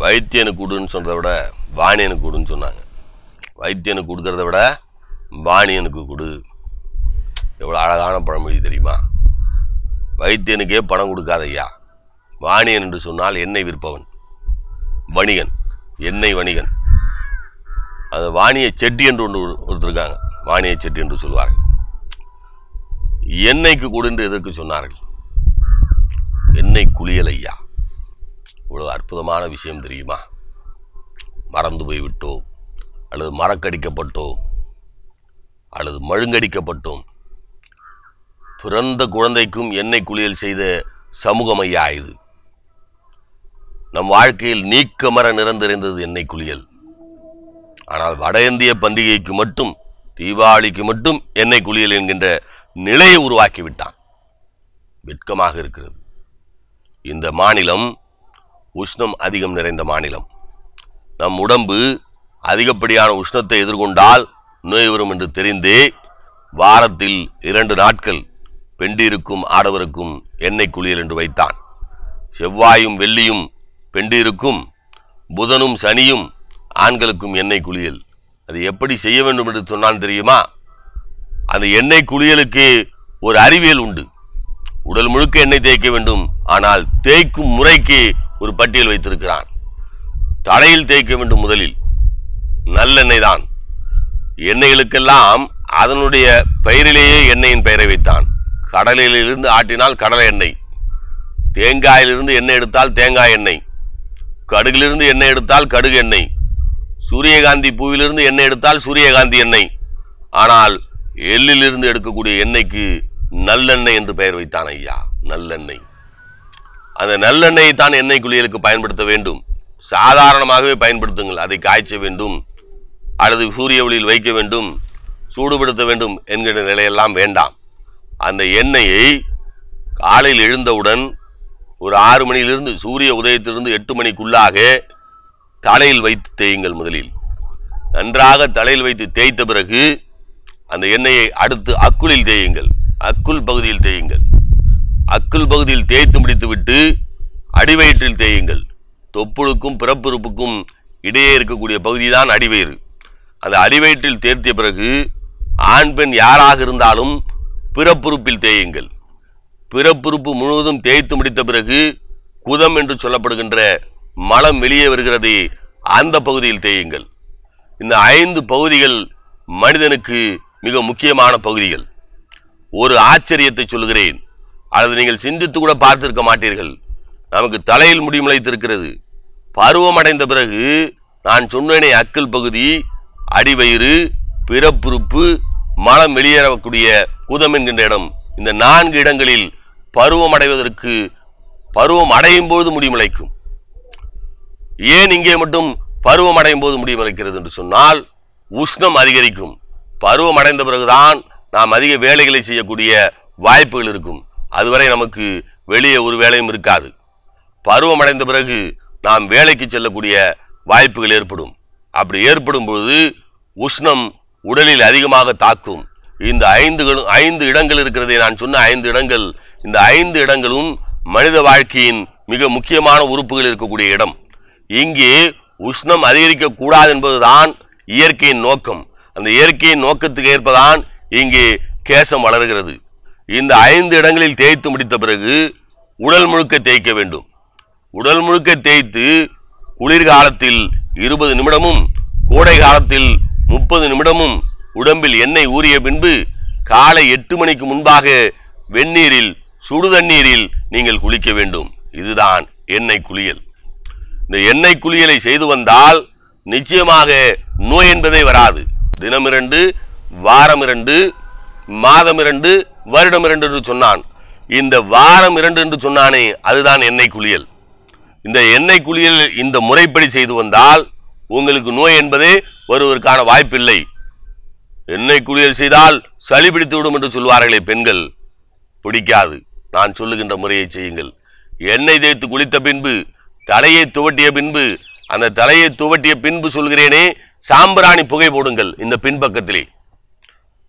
வைத்தியனுக்கு கொடுன்னு சொன்னதை விட வாணியனுக்கு கொடுன்னு சொன்னாங்க. வைத்தியனுக்கு கொடுக்கறத விட வாணியனுக்கு கொடு. எவ்வளோ அழகான பழமொழி தெரியுமா? வைத்தியனுக்கே பணம் கொடுக்காத ஐயா வாணியன் என்று சொன்னால் எண்ணெய் விற்பவன். வணிகன். எண்ணெய் வணிகன். அது வாணிய செட்டி என்று ஒன்று ஒருத்தருக்காங்க. வாணிய செட்டி என்று சொல்வார்கள். எண்ணெய்க்கு கொடு என்று எதற்கு சொன்னார்கள்? எண்ணெய் குளியல் ஐயா இவ்வளோ அற்புதமான விஷயம் தெரியுமா? மறந்து போய்விட்டோ அல்லது மறக்கடிக்கப்பட்டோ அல்லது மழுங்கடிக்கப்பட்டோம். பிறந்த குழந்தைக்கும் எண்ணெய் குளியல் செய்த சமூகமையா இது. நம் வாழ்க்கையில் நீக்கமர நிறந்திருந்தது எண்ணெய் குளியல். ஆனால் வட இந்திய பண்டிகைக்கு மட்டும் தீபாவளிக்கு மட்டும் எண்ணெய் குளியல் என்கின்ற நிலையை உருவாக்கி விட்டான் வெட்கமாக இருக்கிறது. இந்த மாநிலம் உஷ்ணம் அதிகம் நிறைந்த மாநிலம். நம் உடம்பு அதிகப்படியான உஷ்ணத்தை எதிர்கொண்டால் நோய் வரும் என்று தெரிந்தே வாரத்தில் இரண்டு நாட்கள் பெண்டிருக்கும் ஆடவருக்கும் எண்ணெய் குளியல் என்று வைத்தான். செவ்வாயும் வெள்ளியும் பெண்டிருக்கும் புதனும் சனியும் ஆண்களுக்கும் எண்ணெய் குளியல். அது எப்படி செய்ய வேண்டும் என்று சொன்னான் தெரியுமா? அந்த எண்ணெய் குளியலுக்கு ஒரு அறிவியல் உண்டு. உடல் முழுக்க எண்ணெய் தேய்க்க வேண்டும். ஆனால் தேய்க்கும் முறைக்கு ஒரு பட்டியல் வைத்திருக்கிறான். தலையில் தேய்க்க வேண்டும் முதலில். நல்லெண்ணெய் தான் எண்ணெய்களுக்கெல்லாம் அதனுடைய பெயரிலேயே எண்ணெயின் பெயரை வைத்தான். கடலிலிருந்து ஆட்டினால் கடலை எண்ணெய். தேங்காயிலிருந்து எண்ணெய் எடுத்தால் தேங்காய் எண்ணெய். கடுகிலிருந்து எண்ணெய் எடுத்தால் கடுகு எண்ணெய். சூரியகாந்தி பூவிலிருந்து எண்ணெய் எடுத்தால் சூரியகாந்தி எண்ணெய். ஆனால் எள்ளிலிருந்து எடுக்கக்கூடிய எண்ணெய்க்கு நல்லெண்ணெய் என்று பெயர் வைத்தான் ஐயா. நல்லெண்ணெய். அந்த நல்லெண்ணெயை தான் எண்ணெய் குளியலுக்கு பயன்படுத்த வேண்டும். சாதாரணமாகவே பயன்படுத்துங்கள். அதை காய்ச்ச வேண்டும். அல்லது சூரிய ஒளியில் வைக்க வேண்டும். சூடுபடுத்த வேண்டும் என்கிற நிலையெல்லாம் வேண்டாம். அந்த எண்ணெயை காலையில் எழுந்தவுடன் ஒரு ஆறு மணியிலிருந்து சூரிய உதயத்திலிருந்து எட்டு மணிக்குள்ளாக தலையில் வைத்து தேயுங்கள் முதலில். நன்றாக தலையில் வைத்து தேய்த்த பிறகு அந்த எண்ணெயை அடுத்து அக்குளில் தேயுங்கள். அக்குள் பகுதியில் தேயுங்கள். அக்குள் பகுதியில் தேய்த்து முடித்துவிட்டு அடிவயிற்றில் தேயுங்கள். தொப்புளுக்கும் பிறப்புறுப்புக்கும் இடையே இருக்கக்கூடிய பகுதி தான் அடிவயிறு. அந்த அடிவயிற்றில் தேர்த்திய பிறகு ஆண் பெண் யாராக இருந்தாலும் பிறப்புறுப்பில் தேயுங்கள். பிறப்புறுப்பு முழுவதும் தேய்த்து முடித்த பிறகு குதம் என்று சொல்லப்படுகின்ற மலம் வெளியே வருகிறது. அந்த பகுதியில் தேயுங்கள். இந்த ஐந்து பகுதிகள் மனிதனுக்கு மிக முக்கியமான பகுதிகள். ஒரு ஆச்சரியத்தை சொல்லுகிறேன். அல்லது நீங்கள் சிந்தித்து கூட பார்த்திருக்க மாட்டீர்கள். நமக்கு தலையில் முடி முளைத்திருக்கிறது. பருவம் அடைந்த பிறகு நான் சொன்னேனே அக்கல் பகுதி அடிவயிறு பிறப்புறுப்பு மலம் வெளியேறக்கூடிய குதம் என்கின்ற இடம். இந்த நான்கு இடங்களில் பருவம் அடைவதற்கு பருவம் அடையும் போது முடிமுளைக்கும் ஏன் இங்கே மட்டும் பருவம் அடையும் போது முடிமுளைக்கிறது என்று சொன்னால் உஷ்ணம் அதிகரிக்கும். பருவம் அடைந்த பிறகுதான் நாம் அதிக வேலைகளை செய்யக்கூடிய வாய்ப்புகள் இருக்கும். அதுவரை நமக்கு வெளியே ஒரு வேலையும் இருக்காது. பருவம் அடைந்த பிறகு நாம் வேலைக்கு செல்லக்கூடிய வாய்ப்புகள் ஏற்படும். அப்படி ஏற்படும் பொழுது உஷ்ணம் உடலில் அதிகமாக தாக்கும். இந்த ஐந்துகளும் ஐந்து இடங்கள் இருக்கிறதே நான் சொன்ன ஐந்து இடங்கள் இந்த ஐந்து இடங்களும் மனித வாழ்க்கையின் மிக முக்கியமான உறுப்புகள் இருக்கக்கூடிய இடம். இங்கே உஷ்ணம் அதிகரிக்க கூடாது என்பதுதான் இயற்கையின் நோக்கம். அந்த இயற்கையின் நோக்கத்துக்கு ஏற்பதான் இங்கே கேசம் வளர்கிறது. இந்த ஐந்து இடங்களில் தேய்த்து முடித்த பிறகு உடல் முழுக்க தேய்க்க வேண்டும். உடல் முழுக்க தேய்த்து குளிர்காலத்தில் இருபது நிமிடமும் கோடை காலத்தில் முப்பது நிமிடமும் உடம்பில் எண்ணெய் ஊறிய பின்பு காலை எட்டு மணிக்கு முன்பாக வெந்நீரில் சுடு தண்ணீரில் நீங்கள் குளிக்க வேண்டும். இதுதான் எண்ணெய் குளியல். இந்த எண்ணெய் குளியலை செய்து வந்தால் நிச்சயமாக நோய் என்பதே வராது. தினம் இரண்டு வாரம் இரண்டு மாதம் இரண்டு வருடம் இரண்டு என்று சொன்னான். இந்த வாரம் இரண்டு என்று சொன்னானே அதுதான் எண்ணெய் குளியல். இந்த எண்ணெய் குளியல் இந்த முறைப்படி செய்து வந்தால் உங்களுக்கு நோய் என்பதே ஒருவருக்கான வாய்ப்பில்லை. எண்ணெய் குளியல் செய்தால் சளி பிடித்து விடும் என்று சொல்வார்களே பெண்கள். பிடிக்காது. நான் சொல்லுகின்ற முறையை செய்யுங்கள். எண்ணெய் தேய்த்து குளித்த பின்பு தலையை துவட்டிய பின்பு அந்த தலையை துவட்டிய பின்பு சொல்கிறேனே சாம்பிராணி புகை போடுங்கள் இந்த பின்பக்கத்திலே.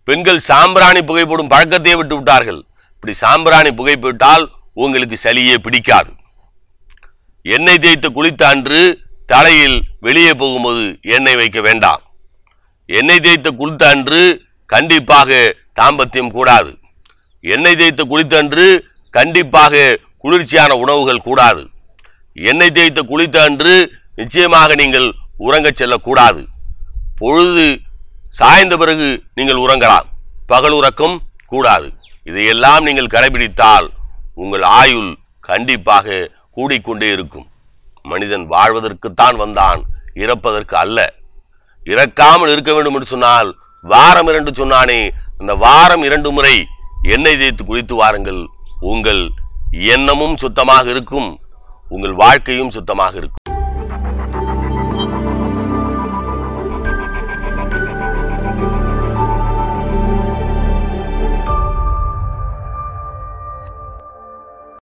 பெண்கள் சாம்பிராணி புகை போடும் பழக்கத்தையே விட்டு விட்டார்கள். இப்படி சாம்பிராணி புகை போட்டால் உங்களுக்கு சளியே பிடிக்காது. எண்ணெய் தேய்த்து குளித்த அன்று தலையில் வெளியே போகும்போது எண்ணெய் வைக்க வேண்டாம். எண்ணெய் தேய்த்த குளித்த அன்று கண்டிப்பாக தாம்பத்தியம் கூடாது. எண்ணெய் தேய்த்த குளித்த அன்று கண்டிப்பாக குளிர்ச்சியான உணவுகள் கூடாது. எண்ணெய் தேய்த்த குளித்த அன்று நிச்சயமாக நீங்கள் உறங்கச் செல்லக்கூடாது. பொழுது சாய்ந்த பிறகு நீங்கள் உறங்கலாம். பகல் உறக்கம் கூடாது. இதையெல்லாம் நீங்கள் கடைபிடித்தால் உங்கள் ஆயுள் கண்டிப்பாக கூடிக்கொண்டே இருக்கும். மனிதன் வாழ்வதற்குத்தான் வந்தான் இறப்பதற்கு அல்ல. இறக்காமல் இருக்க வேண்டும் என்று சொன்னால் வாரம் இரண்டு சொன்னானே அந்த வாரம் இரண்டு முறை எண்ணெய் தேய்த்து குளித்து வாருங்கள். உங்கள் எண்ணமும் சுத்தமாக இருக்கும் உங்கள் வாழ்க்கையும் சுத்தமாக இருக்கும்.